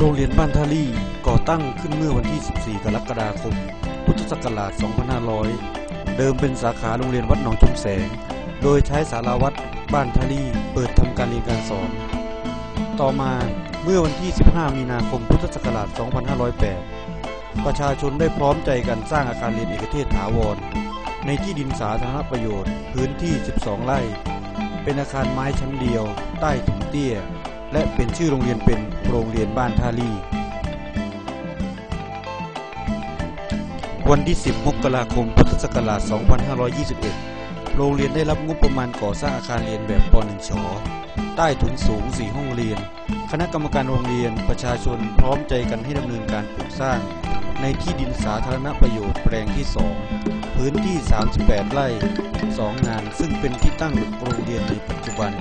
โรงเรียนบ้านท่าลี่ก่อตั้งขึ้นเมื่อวันที่ 14 กรกฎาคม พุทธศักราช 2500 เดิมเป็นสาขาโรงเรียนวัดหนองชุมแสง โดยใช้สาราวัดบ้านท่าลี่เปิดทำการเรียนการสอน ต่อมาเมื่อวันที่ 15 มีนาคม พุทธศักราช 2508 ประชาชนได้พร้อมใจกันสร้างอาคารเรียนเอกเทศถาวร ในที่ดินสาธารณประโยชน์ พื้นที่ 12 ไร่ เป็นอาคารไม้ชั้นเดียว ใต้ถุนเตี้ย และเป็นชื่อโรงเรียนเป็นโรงเรียนบ้านท่าลี่วันที่ 10 มกราคม พุทธศักราช 2521 โรงเรียนได้รับงบประมาณก่อสร้างอาคารเรียนแบบป .1 ชใต้ถุนสูง 4 ห้องเรียน คณะกรรมการโรงเรียนประชาชนพร้อมใจกันให้ดำเนินการปลูกสร้าง ในที่ดินสาธารณประโยชน์แปลงที่ 2 พื้นที่ 38 ไร่ 2 งาน ซึ่งเป็นที่ตั้งโรงเรียนในปัจจุบัน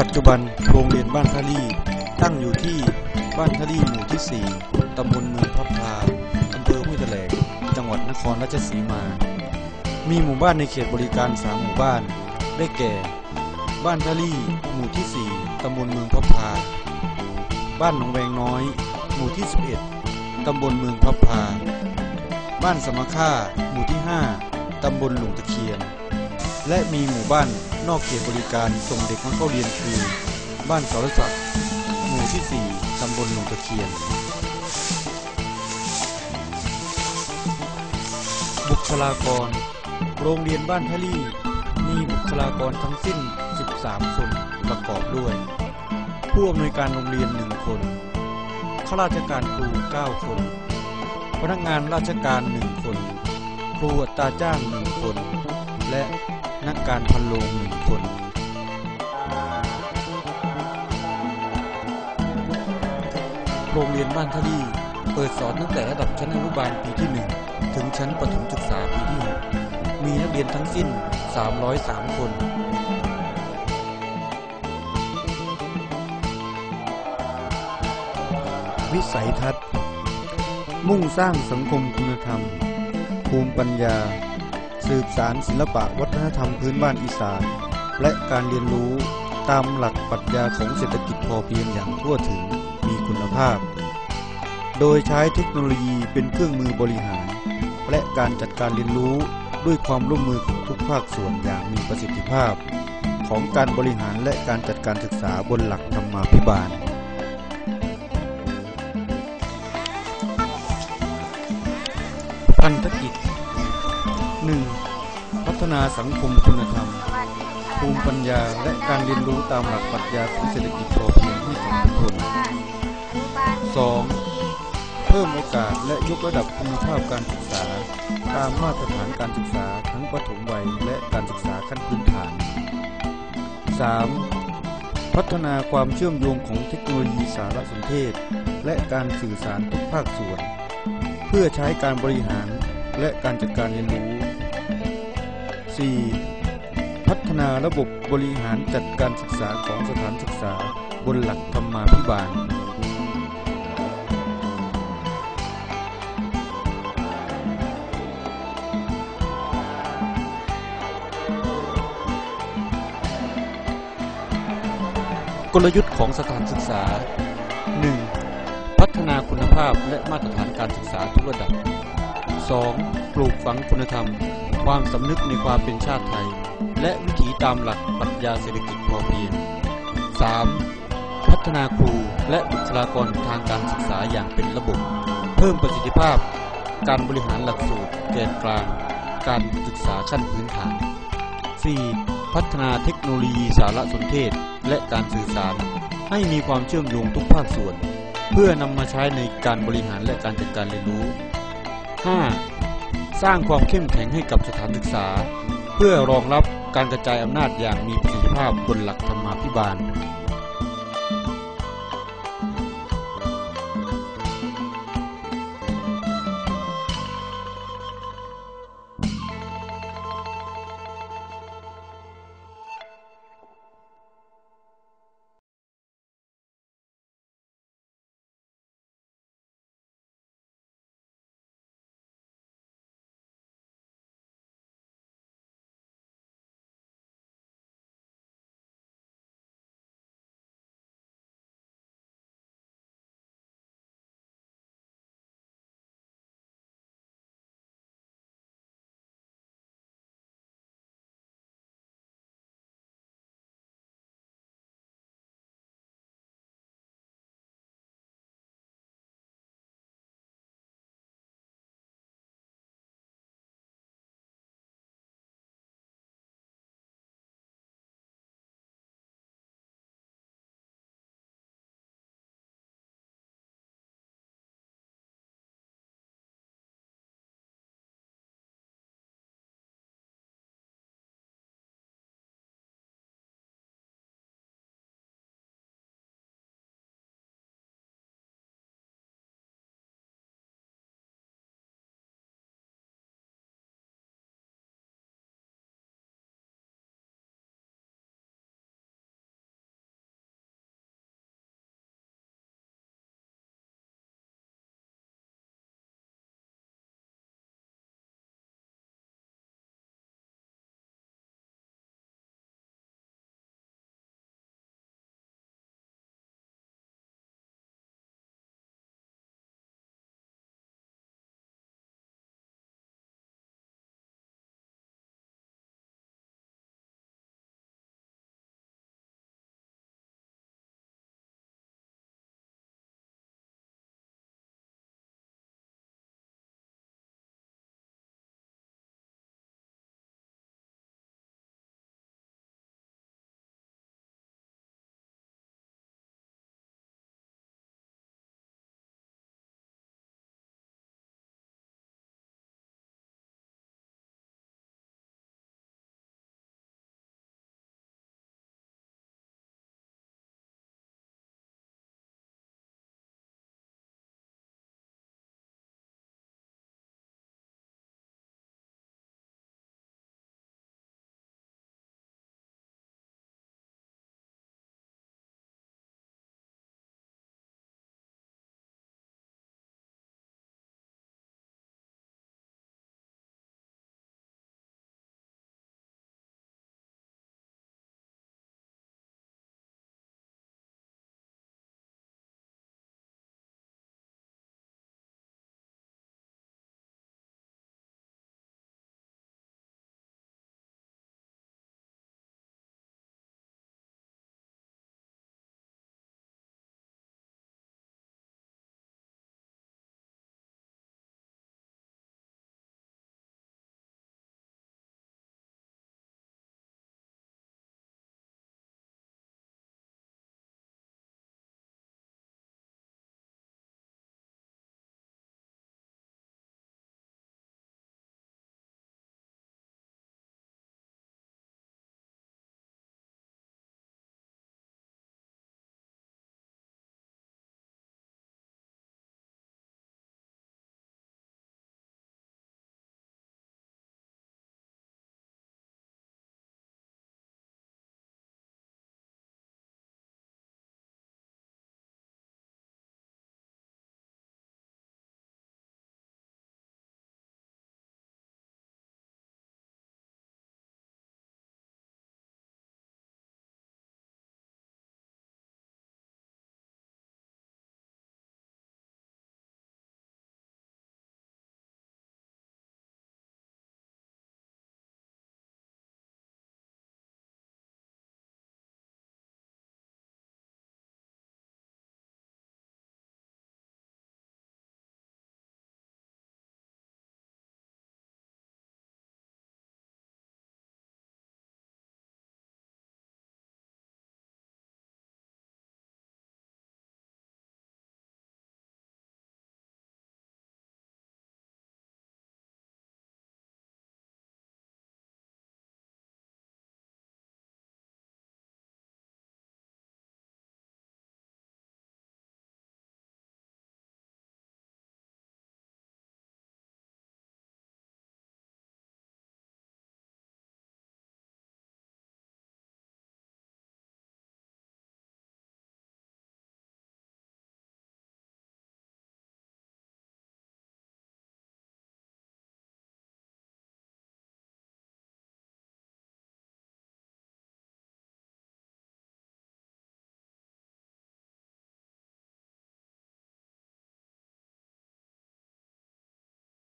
ปัจจุบันโรงเรียนบ้านทะลี่ตั้งอยู่ที่บ้านทะลี่หมู่ที่ 4 ตำบลเมืองพับพาอำเภอห้วยแถลง จังหวัดนครราชสีมา มีหมู่บ้านในเขตบริการ 3 หมู่บ้าน ได้แก่ บ้านทะลี่หมู่ที่ 4 ตำบลเมืองพับพา บ้านหนองแวงน้อย หมู่ที่ 11 ตำบลเมืองพับพา บ้านสมค่าหมู่ที่ 5 ตำบลหลวงตะเคียน และมีหมู่บ้านนอกเขตบริการส่งเด็กมาเข้าเรียนคือ บ้านสารศักดิ์หมู่ที่ 4 ตำบลหลวงตะเคียน บุคลากร โรงเรียนบ้านทะลี่ มีบุคลากรทั้งสิ้น 13 คนประกอบด้วย ผู้อำนวยการโรงเรียน 1 คนข้าราชการครู 9 คน พนักงานราชการ 1 คน ครูอัตราจ้าง 1 คน และ นักการพันโรงหนึ่งคนโรงเรียนบ้านทะลี่เปิดสอนตั้งแต่ระดับชั้นอนุบาลปีที่ 1 ถึงชั้นประถมศึกษาปีที่ 6 มีนักเรียนทั้งสิ้น 303 คนวิสัยทัศน์ มุ่งสร้างสังคมคุณธรรม ภูมิปัญญา สืบสารศิลปะวัฒนธรรมพื้นบ้านอีสาน และการเรียนรู้ตามหลักปรัชญาของเศรษฐกิจพอเพียงอย่างทั่วถึงมีคุณภาพ โดยใช้เทคโนโลยีเป็นเครื่องมือบริหาร และการจัดการเรียนรู้ด้วยความร่วมมือของทุกภาคส่วนอย่างมีประสิทธิภาพ ของการบริหารและการจัดการศึกษาบนหลักธรรมาภิบาลพันธกิจ 1. พัฒนาสังคมคุณธรรม ภูมิปัญญาและการเรียนรู้ตามหลักปรัชญาของเศรษฐกิจพอเพียงให้กับทุกคน 2. เพิ่มโอกาสและยกระดับคุณภาพการศึกษา ตามมาตรฐานการศึกษาทั้งประถมวัยและการศึกษาขั้นพื้นฐาน 3. พัฒนาความเชื่อมโยงของเทคโนโลยีสารสนเทศ และการสื่อสารทุกภาคส่วน เพื่อใช้การบริหารและการจัดการเรียนรู้ 4. พัฒนาระบบบริหารจัดการศึกษาของสถานศึกษาบนหลักธรรมาภิบาลกลยุทธ์ของสถานศึกษา 1. พัฒนาคุณภาพและมาตรฐานการศึกษาทุกระดับ 2. ปลูกฝังคุณธรรม ความสำนึกในความเป็นชาติไทย และวิถีตามหลักปรัชญาเศรษฐกิจพอเพียง 3. พัฒนาครูและบุคลากรทางการศึกษาอย่างเป็นระบบ เพิ่มประสิทธิภาพ การบริหารหลักสูตรแกนกลาง การศึกษาขั้นพื้นฐาน 4. พัฒนาเทคโนโลยีสารสนเทศและการสื่อสาร ให้มีความเชื่อมโยงทุกภาคส่วน เพื่อนำมาใช้ในการบริหารและการจัดการเรียนรู้ 5. สร้างความเข้มแข็งให้กับสถานศึกษา เพื่อรองรับการกระจายอำนาจอย่างมีประสิทธิภาพบนหลักธรรมาภิบาล